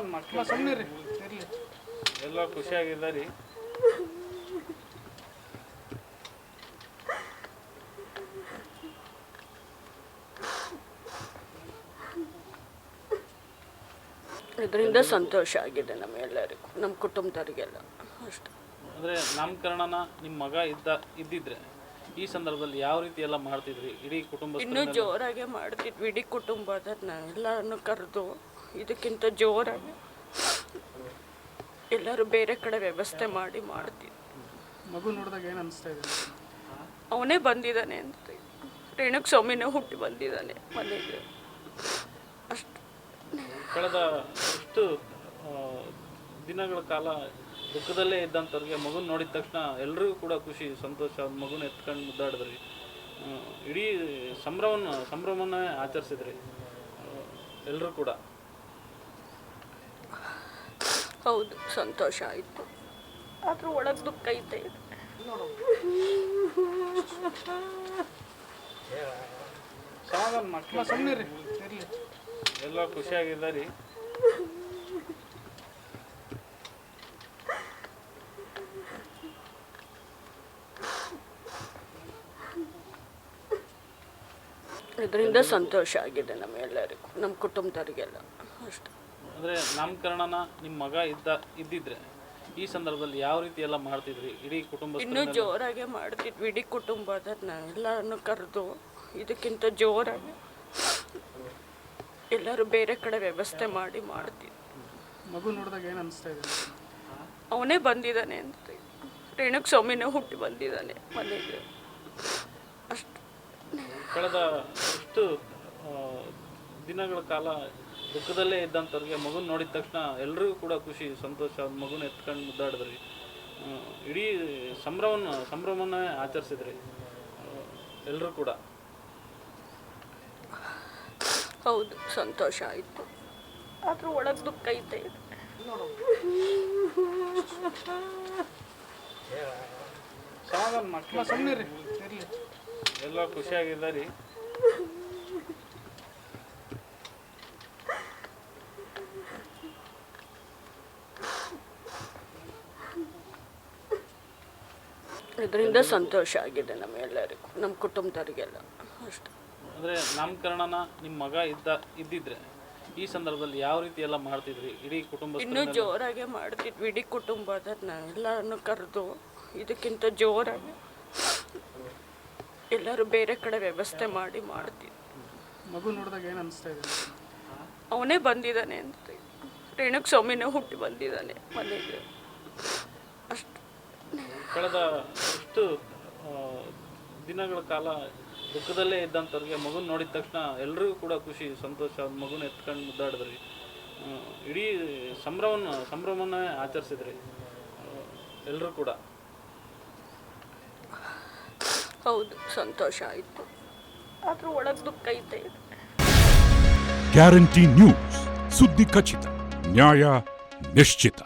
ಸುಮ್ಮನೆ ರೀ ಇರಲಿ. ಎಲ್ಲ ಖುಷಿಯಾಗಿದ್ದಾರೆ ಇದರಿಂದ ಸಂತೋಷ ಆಗಿದೆ ನಮ್ಮೆಲ್ಲರಿಗೂ ನಮ್ಮ ಕುಟುಂಬದವ್ರಿಗೆಲ್ಲ. ಅಷ್ಟೇ. ಅಂದರೆ ನಾಮಕರಣನ ನಿಮ್ಮ ಮಗ ಇದ್ದ ಇದ್ದಿದ್ರೆ ಈ ಸಂದರ್ಭದಲ್ಲಿ ಯಾವ ರೀತಿ ಎಲ್ಲ ಮಾಡ್ತಿದ್ರಿ? ಇಡೀ ಕುಟುಂಬ ಇನ್ನೂ ಜೋರಾಗೆ ಮಾಡ್ತಿದ್ವಿ ಇಡೀ ಕುಟುಂಬದ ಎಲ್ಲರನ್ನು ಕರೆದು ಇದಕ್ಕಿಂತ ಜೋರಾಗಿ ಎಲ್ಲರೂ ಬೇರೆ ಕಡೆ ವ್ಯವಸ್ಥೆ ಮಾಡಿ ಮಾಡ್ತಿದ್ವಿ ಮಗು ನೋಡಿದಾಗ ಏನು ಅನಿಸ್ತಾ ಇದೆ? ಅವನೇ ಬಂದಿದ್ದಾನೆ ಅಂತ ರೇಣುಕ್ ಸ್ವಾಮಿನೇ ಹುಟ್ಟಿ ಬಂದಿದ್ದಾನೆ ಮನೆಗೆ. ಅಷ್ಟು. ಕಳೆದ ಅಷ್ಟು ದಿನಗಳ ಕಾಲ ದುಃಖದಲ್ಲೇ ಇದ್ದಂಥವ್ರಿಗೆ ಮಗುನ ನೋಡಿದ ತಕ್ಷಣ ಎಲ್ರಿಗೂ ಕೂಡ ಖುಷಿ ಸಂತೋಷ ಮಗುನ ಎತ್ಕೊಂಡು ಮುದ್ದಾಡಿದ್ರಿ. ಇಡೀ ಸಂಭ್ರಮನ ಸಂಭ್ರಮನೇ ಆಚರಿಸಿದ್ರಿ. ಎಲ್ಲರೂ ಕೂಡ. ಹೌದು ಸಂತೋಷ ಆಯಿತು. ಆದರೂ ಒಳಗೆ ದುಃಖ ಐತೆ ಎಲ್ಲ ಖುಷಿಯಾಗಿದ್ದಾರೆ? ಇದರಿಂದ ಸಂತೋಷ ಆಗಿದೆ ನಮ್ಮೆಲ್ಲರಿಗೂ ನಮ್ಮ ಕುಟುಂಬದವರಿಗೆಲ್ಲ. ಅಷ್ಟೆ. ಅಂದರೆ ನಾಮಕರಣನ ನಿಮ್ಮ ಮಗ ಇದ್ದ ಇದ್ದಿದ್ರೆ ಈ ಸಂದರ್ಭದಲ್ಲಿ ಯಾವ ರೀತಿ ಎಲ್ಲ ಮಾಡ್ತಿದ್ರಿ? ಇಡೀ ಕುಟುಂಬ ಇನ್ನೂ ಜೋರಾಗೆ ಮಾಡ್ತಿದ್ವಿ. ಇಡೀ ಕುಟುಂಬದ ಎಲ್ಲರನ್ನು ಕರೆದು ಇದಕ್ಕಿಂತ ಜೋರಾಗಿ ಎಲ್ಲರೂ ಬೇರೆ ಕಡೆ ವ್ಯವಸ್ಥೆ ಮಾಡಿ ಮಾಡ್ತಿದ್ವಿ. ಮಗು ನೋಡಿದಾಗ ಏನು ಅನಿಸ್ತಾ ಇದೆ? ಅವನೇ ಬಂದಿದ್ದಾನೆ ಅಂತ ರೇಣುಕ್ ಸ್ವಾಮಿನೇ ಹುಟ್ಟಿ ಬಂದಿದ್ದಾನೆ ಮನೆಗೆ. ಅಷ್ಟು. ಕಳೆದ ಇಷ್ಟು ದಿನಗಳ ಕಾಲ ದುಃಖದಲ್ಲೇ ಇದ್ದಂಥವ್ರಿಗೆ ಮಗುನ ನೋಡಿದ ತಕ್ಷಣ ಎಲ್ರಿಗೂ ಕೂಡ ಖುಷಿ ಸಂತೋಷ ಮಗುನ ಎತ್ಕೊಂಡು ಮುದ್ದಾಡಿದ್ರಿ. ಇಡೀ ಸಂಭ್ರಮನ ಸಂಭ್ರಮನೇ ಆಚರಿಸಿದ್ರಿ ಎಲ್ಲರೂ ಕೂಡ. ಹೌದು ಸಂತೋಷ ಆಯಿತು. ಆದರೂ ಒಳಗೆ ದುಃಖ ಐತೆ. ಸಮಾಧಾನ ಮಕ್ಕಳ ಸಣ್ಣ ರೀ ಇರಲಿ. ಎಲ್ಲ ಖುಷಿಯಾಗಿದ್ದಾರೆ. ಇದರಿಂದ ಸಂತೋಷ ಆಗಿದೆ ನಮ್ಮೆಲ್ಲರಿಗೂ ನಮ್ಮ ಕುಟುಂಬದವರಿಗೆಲ್ಲ. ಅಷ್ಟೆ. ಅಂದರೆ ನಾಮಕರಣನ ನಿಮ್ಮ ಮಗ ಇದ್ದ ಇದ್ದಿದ್ರೆ ಈ ಸಂದರ್ಭದಲ್ಲಿ ಯಾವ ರೀತಿ ಎಲ್ಲ ಮಾಡ್ತಿದ್ರಿ? ಇಡೀ ಕುಟುಂಬ ಇನ್ನೂ ಜೋರಾಗೆ ಮಾಡ್ತಿದ್ವಿ ಇಡೀ ಕುಟುಂಬದ ಎಲ್ಲರನ್ನು ಕರೆದು ಇದಕ್ಕಿಂತ ಜೋರಾಗಿ ಎಲ್ಲರೂ ಬೇರೆ ಕಡೆ ವ್ಯವಸ್ಥೆ ಮಾಡಿ ಮಾಡ್ತಿದ್ವಿ. ಮಗು ನೋಡಿದಾಗ ಏನು ಅನಿಸ್ತಾ ಇದೆ? ಅವನೇ ಬಂದಿದ್ದಾನೆ ಅಂತ. ರೇಣುಕ್ ಸ್ವಾಮಿನೇ ಹುಟ್ಟಿ ಬಂದಿದ್ದಾನೆ ಮನೆಗೆ. ಕಳೆದ ಇಷ್ಟು ದಿನಗಳ ಕಾಲ ದುಃಖದಲ್ಲೇ ಇದ್ದಂಥವ್ರಿಗೆ ಮಗುನ ನೋಡಿದ ತಕ್ಷಣ ಎಲ್ರಿಗೂ ಕೂಡ ಖುಷಿ ಸಂತೋಷ ಮಗುನ ಎತ್ಕೊಂಡು ಮುದ್ದಾಡಿದ್ರಿ. ಇಡೀ ಸಂಭ್ರಮನ ಸಂಭ್ರಮನೇ ಆಚರಿಸಿದ್ರಿ ಎಲ್ಲರೂ ಕೂಡ. ಹೌದು ಸಂತೋಷ ಆಯಿತು. ಆದರೂ ಒಳಗೆ ದುಃಖ ಐತೆ ಗ್ಯಾರಂಟಿ ನ್ಯೂಸ್ ಸುದ್ದಿ ಖಚಿತ ನ್ಯಾಯ ನಿಶ್ಚಿತ.